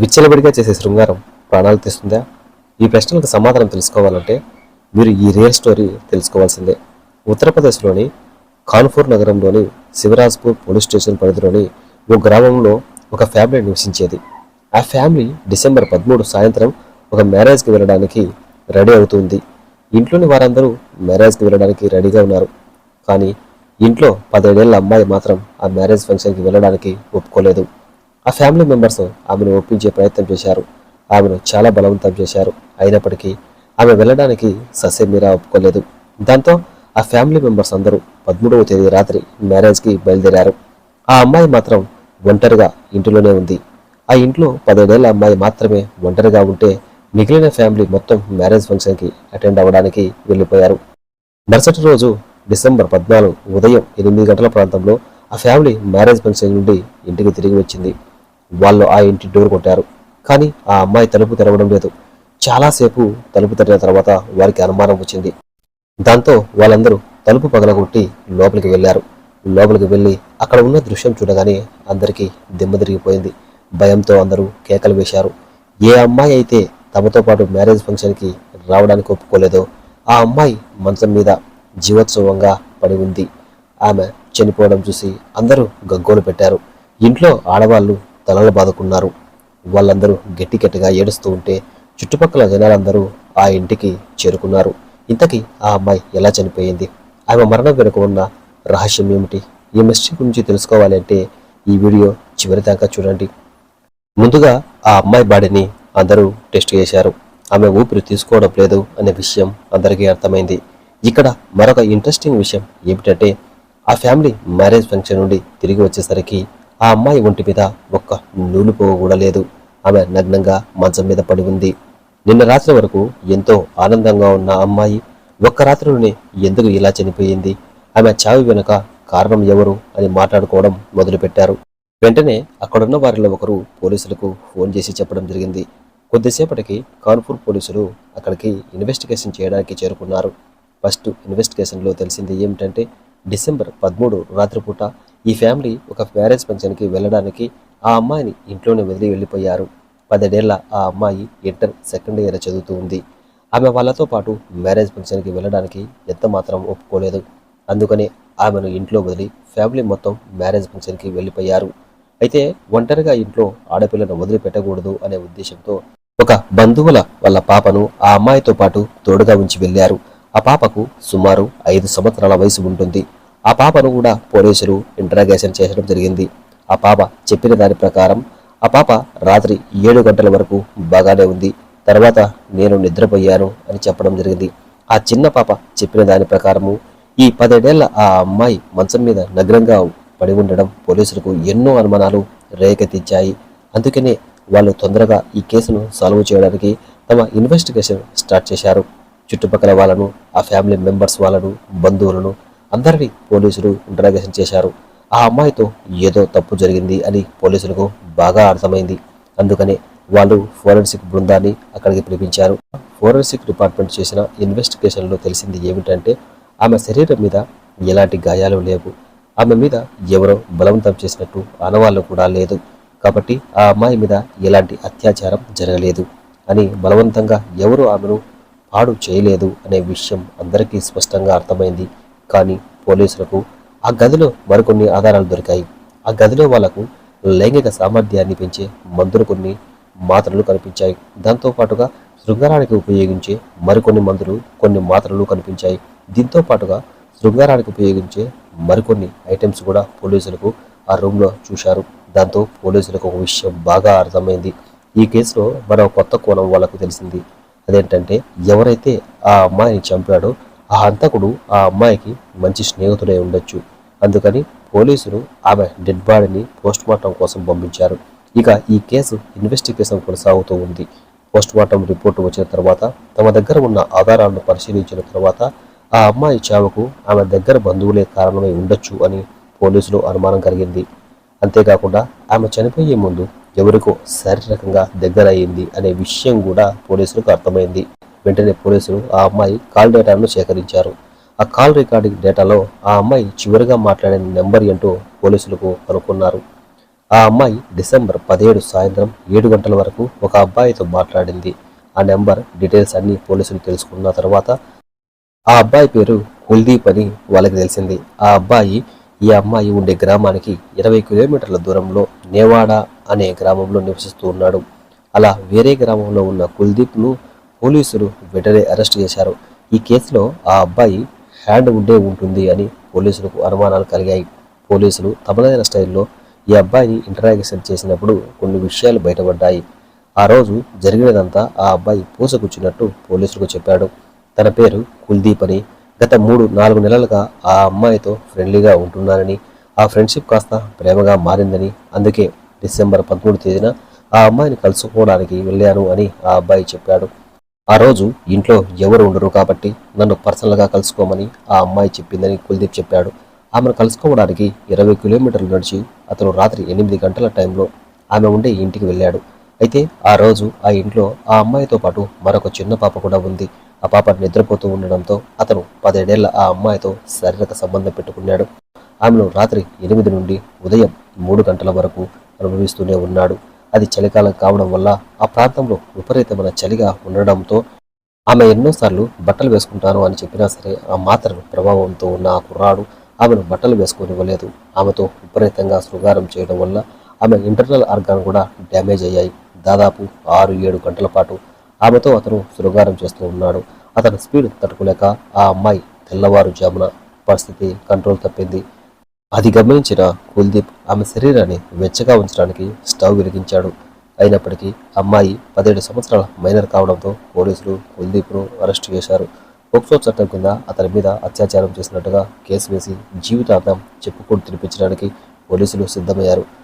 విచ్చలవిడిగా చేసే శృంగారం ప్రాణాలు తీస్తుందా? ఈ ప్రశ్నలకు సమాధానం తెలుసుకోవాలంటే మీరు ఈ రియల్ స్టోరీ తెలుసుకోవాల్సిందే. ఉత్తరప్రదేశ్లోని కాన్పూర్ నగరంలోని శివరాజ్పూర్ పోలీస్ స్టేషన్ పరిధిలోని ఓ గ్రామంలో ఒక ఫ్యామిలీ నివసించేది. ఆ ఫ్యామిలీ డిసెంబర్ పదమూడు సాయంత్రం ఒక మ్యారేజ్కి వెళ్ళడానికి రెడీ అవుతుంది. ఇంట్లోని వారందరూ మ్యారేజ్కి వెళ్ళడానికి రెడీగా ఉన్నారు. కానీ ఇంట్లో పదిహేడేళ్ళ అమ్మాయి మాత్రం ఆ మ్యారేజ్ ఫంక్షన్కి వెళ్ళడానికి ఒప్పుకోలేదు. ఆ ఫ్యామిలీ మెంబర్స్ ఆమెను ఒప్పించే ప్రయత్నం చేశారు. ఆమెను చాలా బలవంతం చేశారు. అయినప్పటికీ ఆమె వెళ్ళడానికి ససేమీరా ఒప్పుకోలేదు. దాంతో ఆ ఫ్యామిలీ మెంబర్స్ అందరూ పదమూడవ తేదీ రాత్రి మ్యారేజ్కి బయలుదేరారు. ఆ అమ్మాయి మాత్రం ఒంటరిగా ఇంటిలోనే ఉంది. ఆ ఇంట్లో పదిహేడేళ్ళ అమ్మాయి మాత్రమే ఒంటరిగా ఉంటే మిగిలిన ఫ్యామిలీ మొత్తం మ్యారేజ్ ఫంక్షన్కి అటెండ్ అవ్వడానికి వెళ్ళిపోయారు. మరుసటి రోజు డిసెంబర్ పద్నాలుగు ఉదయం ఎనిమిది గంటల ప్రాంతంలో ఆ ఫ్యామిలీ మ్యారేజ్ ఫంక్షన్ నుండి ఇంటికి తిరిగి వచ్చింది. వాళ్ళు ఆ ఇంటి డోర్ కొట్టారు. కానీ ఆ అమ్మాయి తలుపు తెరవడం లేదు. చాలాసేపు తలుపు తెరిచిన తర్వాత వారికి అనుమానం వచ్చింది. దాంతో వాళ్ళందరూ తలుపు పగలగొట్టి లోపలికి వెళ్ళారు. లోపలికి వెళ్ళి అక్కడ ఉన్న దృశ్యం చూడగానే అందరికీ దిమ్మ తిరిగిపోయింది. భయంతో అందరూ కేకలు వేశారు. ఏ అమ్మాయి అయితే తమతో పాటు మ్యారేజ్ ఫంక్షన్కి రావడానికి ఒప్పుకోలేదో ఆ అమ్మాయి మంచం మీద జీవోత్సవంగా పడి ఉంది. ఆమె చనిపోవడం చూసి అందరూ గగ్గోలు పెట్టారు. ఇంట్లో ఆడవాళ్ళు తలలు బాదుకున్నారు. వాళ్ళందరూ గట్టి గట్టిగా ఏడుస్తూ ఉంటే చుట్టుపక్కల జనాలందరూ ఆ ఇంటికి చేరుకున్నారు. ఇంతకీ ఆ అమ్మాయి ఎలా చనిపోయింది? ఆమె మరణం వెనుక ఉన్న రహస్యం ఏమిటి? ఈ మిస్టరీ గురించి తెలుసుకోవాలి అంటే ఈ వీడియో చివరి దాకా చూడండి. ముందుగా ఆ అమ్మాయి బాడీని అందరూ టెస్ట్ చేశారు. ఆమె ఊపిరి తీసుకోవడం లేదు అనే విషయం అందరికీ అర్థమైంది. ఇక్కడ మరొక ఇంట్రెస్టింగ్ విషయం ఏమిటంటే ఆ ఫ్యామిలీ మ్యారేజ్ ఫంక్షన్ నుండి తిరిగి వచ్చేసరికి ఆ అమ్మాయి ఒంటి మీద ఒక్క నూలు పోగు కూడా లేదు. ఆమె నగ్నంగా మంచం మీద పడి ఉంది. నిన్న రాత్రి వరకు ఎంతో ఆనందంగా ఉన్న అమ్మాయి ఒక్క రాత్రిలోనే ఎందుకు ఇలా చనిపోయింది? ఆమె చావి వెనుక కారణం ఎవరు అని మాట్లాడుకోవడం మొదలుపెట్టారు. వెంటనే అక్కడున్న వారిలో ఒకరు పోలీసులకు ఫోన్ చేసి చెప్పడం జరిగింది. కొద్దిసేపటికి కాన్పూర్ పోలీసులు అక్కడికి ఇన్వెస్టిగేషన్ చేయడానికి చేరుకున్నారు. ఫస్ట్ ఇన్వెస్టిగేషన్లో తెలిసింది ఏమిటంటే డిసెంబర్ పదమూడు రాత్రిపూట ఈ ఫ్యామిలీ ఒక మ్యారేజ్ ఫంక్షన్కి వెళ్ళడానికి ఆ అమ్మాయిని ఇంట్లోనే వదిలి వెళ్ళిపోయారు. పదిహేడేళ్ళ ఆ అమ్మాయి ఇంటర్ సెకండ్ ఇయర్ చదువుతూ ఉంది. ఆమె వాళ్ళతో పాటు మ్యారేజ్ ఫంక్షన్కి వెళ్ళడానికి ఎంత మాత్రం ఒప్పుకోలేదు. అందుకని ఆమెను ఇంట్లో వదిలి ఫ్యామిలీ మొత్తం మ్యారేజ్ ఫంక్షన్కి వెళ్ళిపోయారు. అయితే ఒంటరిగా ఇంట్లో ఆడపిల్లను వదిలిపెట్టకూడదు అనే ఉద్దేశంతో ఒక బంధువుల వాళ్ళ పాపను ఆ అమ్మాయితో పాటు తోడుగా ఉంచి వెళ్ళారు. ఆ పాపకు సుమారు ఐదు సంవత్సరాల వయసు ఉంటుంది. ఆ పాపను కూడా పోలీసులు ఇంటరాగేషన్ చేయడం జరిగింది. ఆ పాప చెప్పిన దాని ప్రకారం ఆ పాప రాత్రి ఏడు గంటల వరకు బాగానే ఉంది. తర్వాత నేను నిద్రపోయాను అని చెప్పడం జరిగింది. ఆ చిన్న పాప చెప్పిన దాని ప్రకారము ఈ పదేడేళ్ళ ఆ అమ్మాయి మంచం మీద నగ్నంగా పడి ఉండడం పోలీసులకు ఎన్నో అనుమానాలు రేకెత్తించాయి. అందుకనే వాళ్ళు తొందరగా ఈ కేసును సాల్వ్ చేయడానికి తమ ఇన్వెస్టిగేషన్ స్టార్ట్ చేశారు. చుట్టుపక్కల వాళ్ళను ఆ ఫ్యామిలీ మెంబర్స్ వాళ్ళను బంధువులను అందరినీ పోలీసులు ఇంటరాగేషన్ చేశారు. ఆ అమ్మాయితో ఏదో తప్పు జరిగింది అని పోలీసులకు బాగా అర్థమైంది. అందుకనే వాళ్ళు ఫోరెన్సిక్ బృందాన్ని అక్కడికి పిలిపించారు. ఫోరెన్సిక్ డిపార్ట్మెంట్ చేసిన ఇన్వెస్టిగేషన్లో తెలిసింది ఏమిటంటే ఆమె శరీరం మీద ఎలాంటి గాయాలు లేవు. ఆమె మీద ఎవరో బలవంతం చేసినట్టు ఆనవాళ్ళు కూడా లేదు. కాబట్టి ఆ అమ్మాయి మీద ఎలాంటి అత్యాచారం జరగలేదు అని బలవంతంగా ఎవరు ఆమెను పాడు చేయలేదు అనే విషయం అందరికీ స్పష్టంగా అర్థమైంది. కానీ పోలీసులకు ఆ గదిలో మరికొన్ని ఆధారాలు దొరికాయి. ఆ గదిలో వాళ్ళకు లైంగిక సామర్థ్యాన్ని పెంచే మందులు కొన్ని మాత్రలు కనిపించాయి. దాంతో పాటుగా శృంగారానికి ఉపయోగించే మరికొన్ని మందులు కొన్ని మాత్రలు కనిపించాయి. దీంతో పాటుగా శృంగారానికి ఉపయోగించే మరికొన్ని ఐటమ్స్ కూడా పోలీసులకు ఆ రూమ్లో చూశారు. దాంతో పోలీసులకు ఒక విషయం బాగా అర్థమైంది. ఈ కేసులో మరో కొత్త కోణం వాళ్ళకు తెలిసింది. అదేంటంటే ఎవరైతే ఆ అమ్మాయిని చంపాడో ఆ హంతకుడు ఆ అమ్మాయికి మంచి స్నేహితుడై ఉండొచ్చు. అందుకని పోలీసులు ఆమె డెడ్ బాడీని పోస్ట్మార్టం కోసం పంపించారు. ఇక ఈ కేసు ఇన్వెస్టిగేషన్ కొనసాగుతూ ఉంది. పోస్ట్మార్టం రిపోర్టు వచ్చిన తర్వాత తమ దగ్గర ఉన్న ఆధారాలను పరిశీలించిన తర్వాత ఆ అమ్మాయి చావుకు ఆమె దగ్గర బంధువులే కారణమై ఉండొచ్చు అని పోలీసులు అనుమానం కలిగింది. అంతేకాకుండా ఆమె చనిపోయే ముందు ఎవరికో శారీరకంగా దగ్గర అయింది అనే విషయం కూడా పోలీసులకు అర్థమైంది. వెంటనే పోలీసులు ఆ అమ్మాయి కాల్ డేటాను సేకరించారు. ఆ కాల్ రికార్డింగ్ డేటాలో ఆ అమ్మాయి చివరిగా మాట్లాడిన నెంబర్ ఏంటో పోలీసులకు కనుక్కున్నారు. ఆ అమ్మాయి డిసెంబర్ పదిహేడు సాయంత్రం ఏడు గంటల వరకు ఒక అబ్బాయితో మాట్లాడింది. ఆ నెంబర్ డీటెయిల్స్ అన్ని పోలీసులు తెలుసుకున్న తర్వాత ఆ అబ్బాయి పేరు కుల్దీప్ అని వాళ్ళకి తెలిసింది. ఆ అబ్బాయి ఈ అమ్మాయి ఉండే గ్రామానికి ఇరవై కిలోమీటర్ల దూరంలో నేవాడా అనే గ్రామంలో నివసిస్తూ ఉన్నాడు. అలా వేరే గ్రామంలో ఉన్న కుల్దీప్ను పోలీసులు వెంటనే అరెస్ట్ చేశారు. ఈ కేసులో ఆ అబ్బాయి హ్యాండ్ ఉండే ఉంటుంది అని పోలీసులకు అనుమానాలు కలిగాయి. పోలీసులు తమదైన స్టైల్లో ఈ అబ్బాయిని ఇంటరాగేషన్ చేసినప్పుడు కొన్ని విషయాలు బయటపడ్డాయి. ఆ రోజు జరిగినదంతా ఆ అబ్బాయి పూసకూర్చున్నట్టు పోలీసులకు చెప్పాడు. తన పేరు కుల్దీప్ అని. గత మూడు నాలుగు నెలలుగా ఆ అమ్మాయితో ఫ్రెండ్లీగా ఉంటున్నానని. ఆ ఫ్రెండ్షిప్ కాస్త ప్రేమగా మారిందని. అందుకే డిసెంబర్ పదమూడు తేదీన ఆ అమ్మాయిని కలుసుకోవడానికి వెళ్ళాను అని ఆ అబ్బాయి చెప్పాడు. ఆ రోజు ఇంట్లో ఎవరు ఉండరు కాబట్టి నన్ను పర్సనల్గా కలుసుకోమని ఆ అమ్మాయి చెప్పిందని కుల్దీప్ చెప్పాడు. ఆమెను కలుసుకోవడానికి ఇరవై కిలోమీటర్లు నడిచి అతను రాత్రి ఎనిమిది గంటల టైంలో ఆమె ఉండే ఇంటికి వెళ్ళాడు. అయితే ఆ రోజు ఆ ఇంట్లో ఆ అమ్మాయితో పాటు మరొక చిన్న పాప కూడా ఉంది. ఆ పాప నిద్రపోతూ ఉండడంతో అతను పదిహేడేళ్ళ ఆ అమ్మాయితో శారీరక సంబంధం పెట్టుకున్నాడు. ఆమెను రాత్రి ఎనిమిది నుండి ఉదయం మూడు గంటల వరకు అనుభవిస్తూనే ఉన్నాడు. అది చలికాలం కావడం వల్ల ఆ ప్రాంతంలో విపరీతమైన చలిగా ఉండడంతో ఆమె ఎన్నోసార్లు బట్టలు వేసుకుంటాను అని చెప్పినా సరే ఆ మాత్రల ప్రభావంతో ఉన్న ఆ కుర్రాడు ఆమెను బట్టలు వేసుకోనివ్వలేదు. ఆమెతో విపరీతంగా శృంగారం చేయడం వల్ల ఆమె ఇంటర్నల్ ఆర్గాన్ కూడా డ్యామేజ్ అయ్యాయి. దాదాపు ఆరు ఏడు గంటల పాటు ఆమెతో అతను శృంగారం చేస్తూ ఉన్నాడు. అతని స్పీడ్ తట్టుకోలేక ఆ అమ్మాయి తెల్లవారుజామున పరిస్థితి కంట్రోల్ తప్పింది. అది గమనించిన కుల్దీప్ ఆమె శరీరాన్ని వెచ్చగా ఉంచడానికి స్టవ్ వెలిగించాడు. అయినప్పటికీ అమ్మాయి పదిహేడు సంవత్సరాల మైనర్ కావడంతో పోలీసులు కుల్దీప్ను అరెస్ట్ చేశారు. పోక్సో చట్టం కింద అతని మీద అత్యాచారం చేసినట్టుగా కేసు వేసి జీవితాంతం చెప్పుకొని తినిపించడానికి పోలీసులు సిద్ధమయ్యారు.